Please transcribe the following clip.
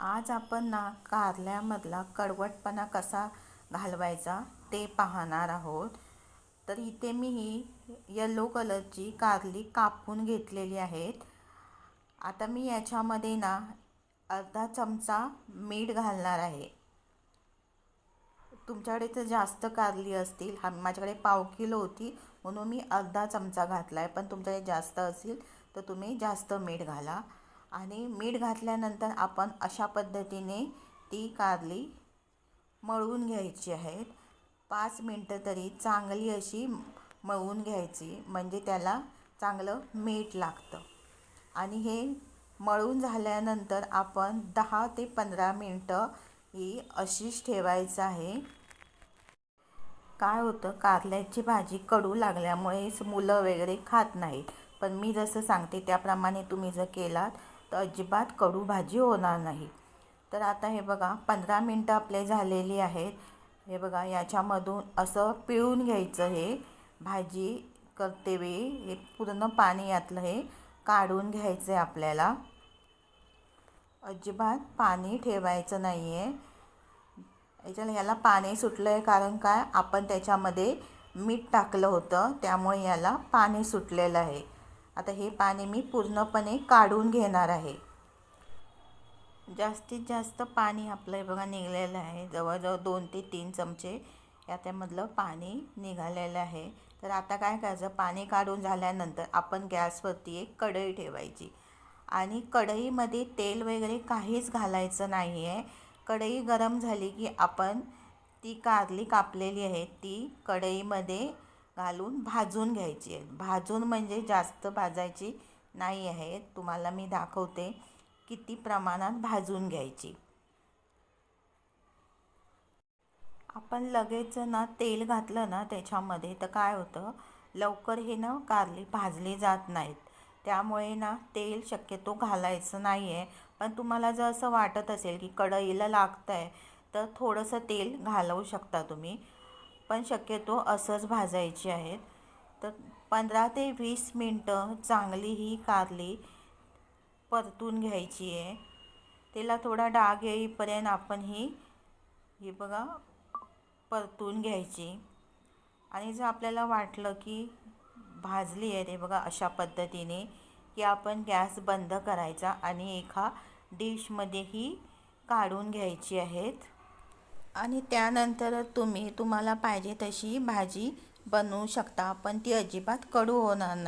आज आपण ना कारल्यामधला कडवटपणा कसा घालवायचा ते पाहणार आहोत. तर इथे मी ही येलो कलरची कारली कापून घेतलेली आहेत. आता मी याच्यामध्ये ना अर्धा चमचा मीठ घालणार आहे. तुमच्याकडे तर जास्त कारली असतील. हा माझ्याकडे पाव किलो होती म्हणून मी अर्धा चमचा घातला आहे पण तुमच्याकडे जास्त असेल तर तुम्ही जास्त मीठ घाला. आणि मीठ घातल्यानंतर आपण अशा पद्धतीने ती कारली मळून घ्यायची आहेत. पाच मिनटं तरी चांगली अशी मळून घ्यायची म्हणजे त्याला चांगलं मीठ लागतं. आणि हे मळून झाल्यानंतर आपण दहा ते पंधरा मिनटं ही अशीच ठेवायचं आहे. काय होतं कारल्याची भाजी कडू लागल्यामुळे मुलं वगैरे खात नाहीत. पण मी जसं सांगते त्याप्रमाणे तुम्ही जर केलात तर अजिबात कडू भाजी होणार नाही. तर आता हे बघा पंधरा मिनटं आपले झालेली आहेत. हे बघा याच्यामधून असं पिळून घ्यायचं हे. भाजी करते वेळी हे पूर्ण पाणी यातलं हे काढून घ्यायचं आहे आपल्याला. अजिबात पाणी ठेवायचं नाही आहे याच्याला याला पाणी सुटलं आहे कारण काय? आपण त्याच्यामध्ये मीठ टाकलं होतं त्यामुळे याला पाणी सुटलेलं आहे. आता हे पाणी मी पूर्णपणे काढून घेणार आहे. जास्तीत जास्त पाणी आपलं बघा निघालेलं आहे. जवळजवळ दोन ते तीन चमचे या त्यामधलं पाणी निघालेलं आहे. तर आता काय करायचं? पाणी काढून झाल्यानंतर आपण गॅसवरती एक कढई ठेवायची. आणि कढईमध्ये तेल वगैरे काहीच घालायचं नाही आहे कढई गरम झाली की आपण ती कारली कापलेली आहे. ती कढईमध्ये घालून भाजून घ्यायची आहे. भाजून म्हणजे जास्त भाजायची नाही आहे. तुम्हाला मी दाखवते किती प्रमाणात भाजून घ्यायची. आपण लगेच ना तेल घातलं ना त्याच्यामध्ये तर काय होतं? लवकर हे ना कारली भाजली जात नाहीत. त्यामुळे ना तेल शक्यतो घालायचं नाही आहे. पण तुम्हाला जर असं वाटत असेल की कढईला लागतं आहे तर थोडंसं तेल घालवू शकता तुम्ही. पण शक्यतो असंच भाजायची आहेत. तर पंधरा ते वीस मिनटं चांगली ही कारली परतून घ्यायची आहे. तिला थोडा डाग येईपर्यंत आपण ही ही बघा परतून घ्यायची. आणि जर आपल्याला वाटलं की भाजली आहे ते बघा अशा पद्धतीने की आपण गॅस बंद करायचा आणि एका डिशमध्येही काढून घ्यायची आहेत. आणि त्यानंतर तुम्ही तुम्हाला पाहिजे तशी भाजी बनवू शकता पण ती अजिबात कडू होणार नाही.